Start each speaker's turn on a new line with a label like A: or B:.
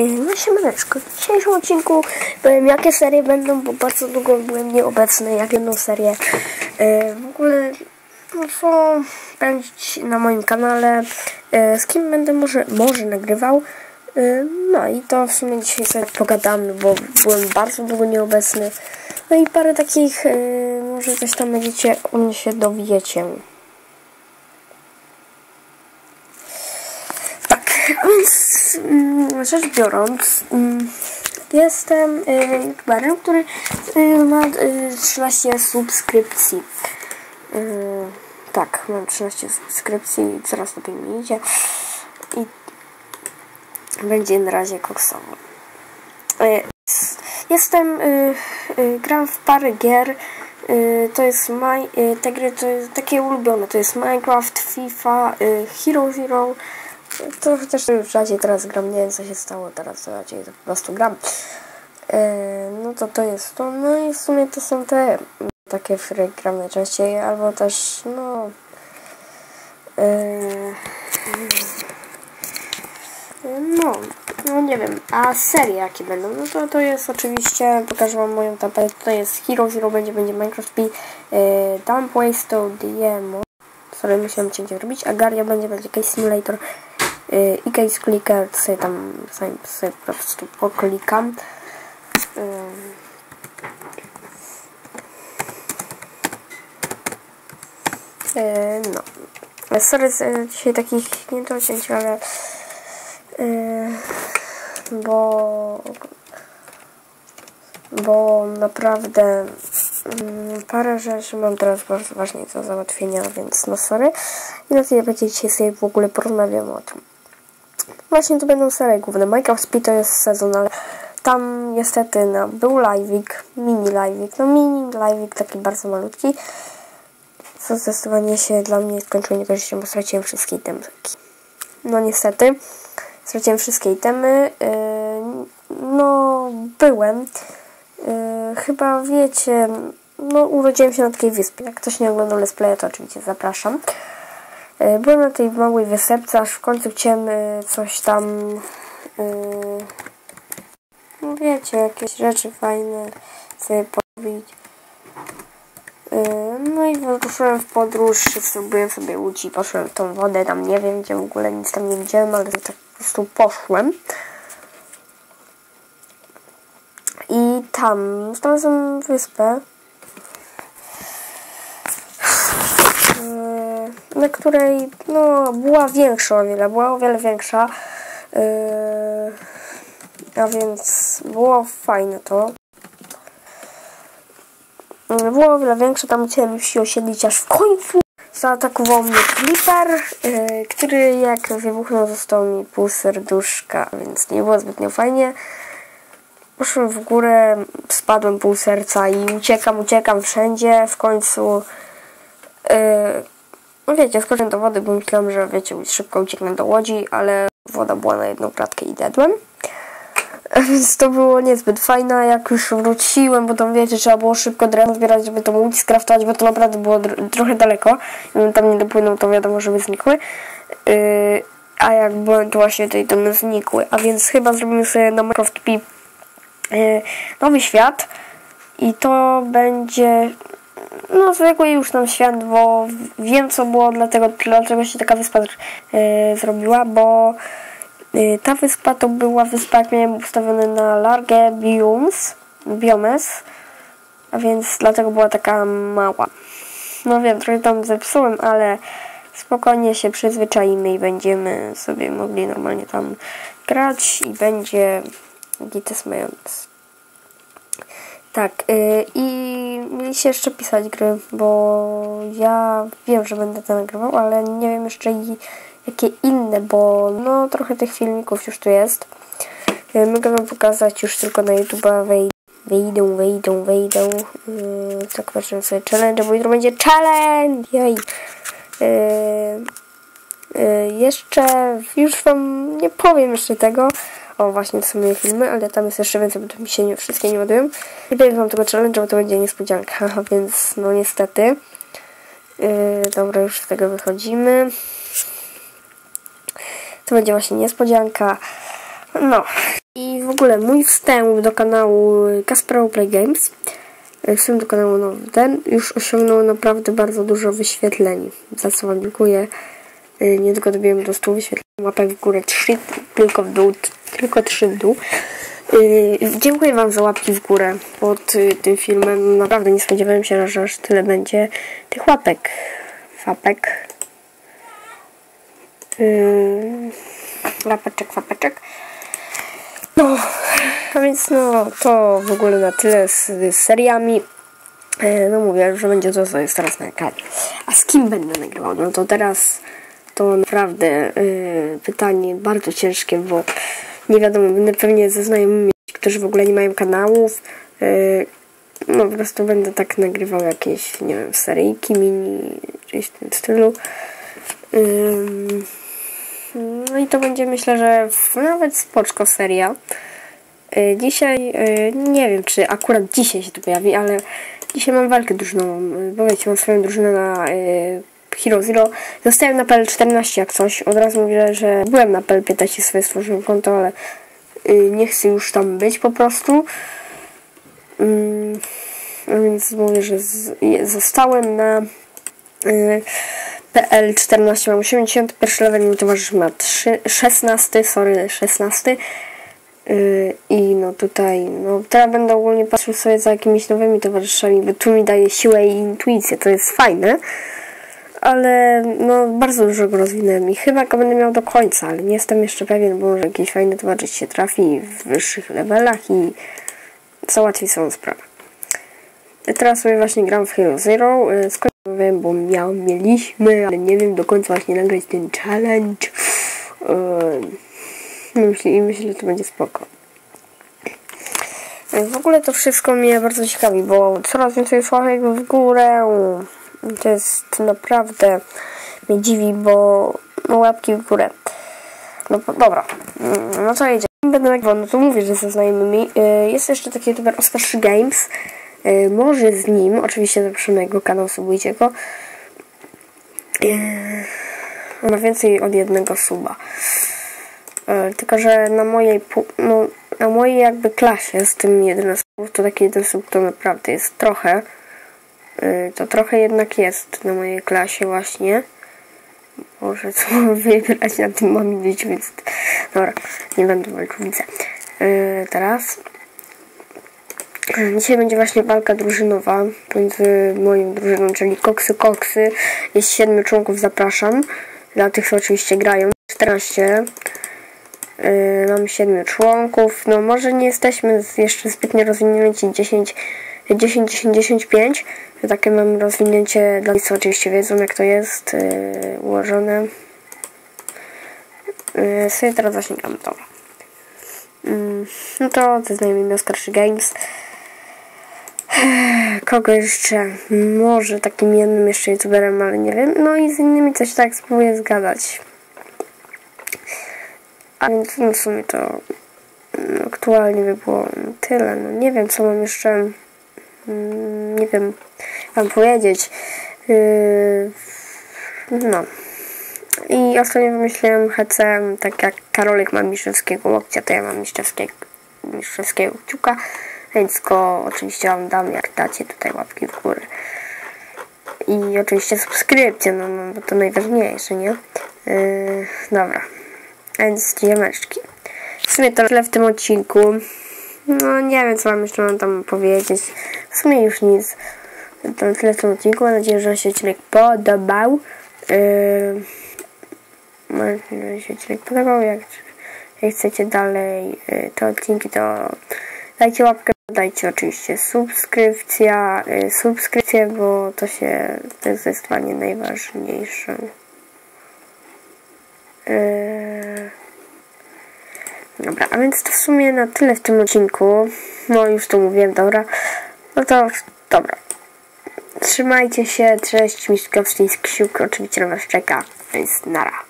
A: Yy, No siemaneczko, w dzisiejszym odcinku powiem jakie serie będą, bo bardzo długo byłem nieobecny, jak jedną serię yy, w ogóle no, co będzie na moim kanale, yy, z kim będę może, może nagrywał. No i to w sumie dzisiaj sobie pogadamy, bo byłem bardzo długo nieobecny. No i parę takich, może coś tam będziecie o mnie się dowiecie. Tak, więc mm, rzecz biorąc, mm, jestem y, youtuberem, który y, ma y, 13 subskrypcji. Y, tak, mam 13 subskrypcji coraz lepiej mi idzie. I będzie na razie koksowo. Jestem, gram w parę gier. To jest my, te gry to jest takie ulubione. To jest Minecraft, FIFA, Hero Zero. To też już rzadziej teraz gram, nie wiem co się stało teraz, raczej to po prostu gram. E, no to to jest to, no i w sumie to są te takie, w które gram najczęściej, albo też, no... E, no, no nie wiem, a serie jakie będą, no to to jest oczywiście, pokażę wam moją tapetę, to jest Hero Zero, będzie, będzie Minecraft P, e, Dump Waste to DM, sorry, musiałem cięcie robić, Agaria będzie, będzie Case Simulator, i case clicker sobie tam sobie, sobie po prostu poklikam. Yy, no sorry z, dzisiaj takich nie docięć, ale bo bo naprawdę mm, parę rzeczy mam teraz bardzo ważnych do załatwienia, więc no sorry. I na tyle będzie dzisiaj sobie w ogóle porozmawiamy o tym. Właśnie to będą serie główne. Minecraft Speed to jest sezon, ale tam niestety no, był live'ik, mini live'ik, no mini live'ik taki bardzo malutki, co zdecydowanie się dla mnie skończyło niekorzyścią, bo straciłem wszystkie itemki. No niestety, straciłem wszystkie itemy, yy, no byłem, yy, chyba wiecie, no urodziłem się na takiej wyspie, jak ktoś nie oglądał Let's to oczywiście zapraszam. Yy, byłem na tej małej wysepce, aż w końcu chciałem yy, coś tam... Yy, wiecie, jakieś rzeczy fajne sobie porobić. No i wyruszyłem w podróż, zrobiłem sobie łódź poszłem w tą wodę, tam nie wiem gdzie w ogóle, nic tam nie widziałem, ale tak po prostu poszłem. I tam znalazłem wyspę, na której no, była większa o wiele, była o wiele większa. Yy, a więc było fajne to. Było o wiele większe, tam chciałem się osiedlić, aż w końcu zaatakował mnie Clipper, yy, który jak wybuchnął został mi pół serduszka, więc nie było zbytnio fajnie. Poszłem w górę, spadłem pół serca i uciekam, uciekam wszędzie. W końcu yy, no wiecie, skoczyłem do wody, bo myślałem, że wiecie, szybko ucieknę do łodzi, ale woda była na jedną klatkę i dedłem. Więc to było niezbyt fajne, jak już wróciłem, bo tam wiecie, trzeba było szybko drewno zbierać, żeby to łódź skraftować, bo to naprawdę było trochę daleko. Gdybym tam nie dopłynął, to wiadomo, żeby znikły. Yy, a jak byłem, to właśnie te itemy znikły. A więc chyba zrobimy sobie na Minecraft P yy, nowy świat. I to będzie no zwykły już tam świat, bo wiem co było, dlatego, dlaczego się taka wyspa yy, zrobiła, bo yy, ta wyspa to była wyspa, jak miałem ustawione na large biomes, biomes, a więc dlatego była taka mała. No wiem, trochę tam zepsułem, ale spokojnie się przyzwyczaimy i będziemy sobie mogli normalnie tam grać i będzie gites mając. Tak, yy, i mieliście jeszcze pisać gry, bo ja wiem, że będę to nagrywał, ale nie wiem jeszcze jakie inne, bo no trochę tych filmików już tu jest. Yy, mogę wam pokazać już tylko na YouTube'a, wejdą, wejdą, wejdą. Yy, tak, patrzymy sobie challenge, bo jutro będzie challenge! Jej! Yy, yy, jeszcze, już wam nie powiem jeszcze tego, o, właśnie są moje filmy, ale tam jest jeszcze więcej, bo to mi się nie, wszystkie nie ładują. Nie powiem wam tego challenge, bo to będzie niespodzianka, więc no niestety. Yy, dobra, już z tego wychodzimy. To będzie właśnie niespodzianka. No. w ogóle mój wstęp do kanału Kasper Play Games, y, wstęp do kanału nowy ten, już osiągnął naprawdę bardzo dużo wyświetleń, za co wam dziękuję. Y, nie tylko dobiłem do 100 wyświetleń, łapek w górę 3, tylko w dół, tylko 3 w dół. Yy, dziękuję Wam za łapki w górę pod yy, tym filmem. Naprawdę nie spodziewałem się, że aż tyle będzie tych łapek. Fapek. Łapeczek, łapeczek. No, a więc no, to w ogóle na tyle z, z seriami. No mówię, że będzie to, co jest teraz na ekranie. A z kim będę nagrywał? No to teraz to naprawdę yy, pytanie bardzo ciężkie, bo nie wiadomo, będę pewnie ze znajomymi, którzy w ogóle nie mają kanałów. Yy, no po prostu będę tak nagrywał jakieś, nie wiem, seryjki, mini, gdzieś w tym stylu. No i to będzie myślę, że nawet spoczko seria. Yy, dzisiaj, nie wiem czy akurat dzisiaj się to pojawi, ale dzisiaj mam walkę drużynową. Bo wiecie, mam swoją drużynę na Hero Zero. Zostałem na PL14 jak coś. Od razu mówię, że byłem na PL15 swoje stworzyłem konto, ale yy, nie chcę już tam być po prostu. Yy, więc mówię, że zostałem na yy, PL14. Mam 81 level, mój towarzysz ma 3, 16, sorry, 16. Yy, I no tutaj, no teraz będę ogólnie patrzył sobie za jakimiś nowymi towarzyszami, bo tu mi daje siłę i intuicję, to jest fajne ale no bardzo dużo go rozwinąłem i chyba go będę miał do końca, ale nie jestem jeszcze pewien, bo może jakiś fajny towarzysz się trafi w wyższych levelach i załatwi swoją sprawę. Teraz sobie właśnie gram w Hero Zero, skończyłem, bo miał, mieliśmy, ale nie wiem do końca właśnie nagrać ten challenge. Myślę, I myślę, że to będzie spoko. W ogóle to wszystko mnie bardzo ciekawi, bo coraz więcej sławek w górę, to jest naprawdę mnie dziwi, bo no łapki w górę. No dobra, mm, no co jedzie. Będę nagrywał, no to mówię, że ze znajomymi. Y, jest jeszcze taki youtuber Oscar Games. Y, może z nim, oczywiście zapraszam na jego kanał, subujcie go. Ma więcej od jednego suba. Tylko, że na mojej, no, na mojej jakby klasie z tym 11 to taki jeden sub to naprawdę jest trochę. Y, to trochę jednak jest na mojej klasie właśnie. Może co mam wybrać na tym mam życiu, więc dobra, nie będę walczył, widzę. Yy, teraz Dzisiaj będzie właśnie walka drużynowa między moją drużyną, czyli Koksy Koksy. Jest siedmiu członków, zapraszam. Dla tych, co oczywiście grają. 14. Yy, mamy siedmiu członków. No może nie jesteśmy jeszcze zbytnio rozwinięci 10 10, 10, 10, 5. Takie mam rozwinięcie dla tych, oczywiście wiedzą, jak to jest yy, ułożone. Yy, sobie teraz gram to. Yy, no to to jest najmniej Oscar Games. Kogo jeszcze? Może takim jednym jeszcze youtuberem, ale nie wiem. No i z innymi coś tak spróbuję zgadać. A więc no w sumie to mm, aktualnie by było tyle. No nie wiem, co mam jeszcze Mm, nie wiem wam powiedzieć. Yy, no. I ostatnio wymyśliłem HC, tak jak Karolek ma mistrzowskiego łokcia, to ja mam mistrzowskiego, mistrzowskiego kciuka, więc go oczywiście wam dam, jak dacie tutaj łapki w górę. I oczywiście subskrypcję, no, no bo to najważniejsze, nie? Yy, dobra. Więc dziemeczki. W sumie to tyle w tym odcinku. No nie wiem, co wam jeszcze mam tam powiedzieć. W sumie już nic. To tyle w tym odcinku. Mam nadzieję, że się odcinek podobał. Yy, mam nadzieję, że się odcinek podobał. Jak, jak chcecie dalej yy, te odcinki, to dajcie łapkę. Dajcie oczywiście subskrypcja, yy, subskrypcję, bo to się to jest zdecydowanie najważniejsze. Yy. Dobra, a więc to w sumie na tyle w tym odcinku. No już to mówiłem, dobra. No to dobra. Trzymajcie się, cześć, Miszkowski z Ksiuk, oczywiście na was czeka, więc nara.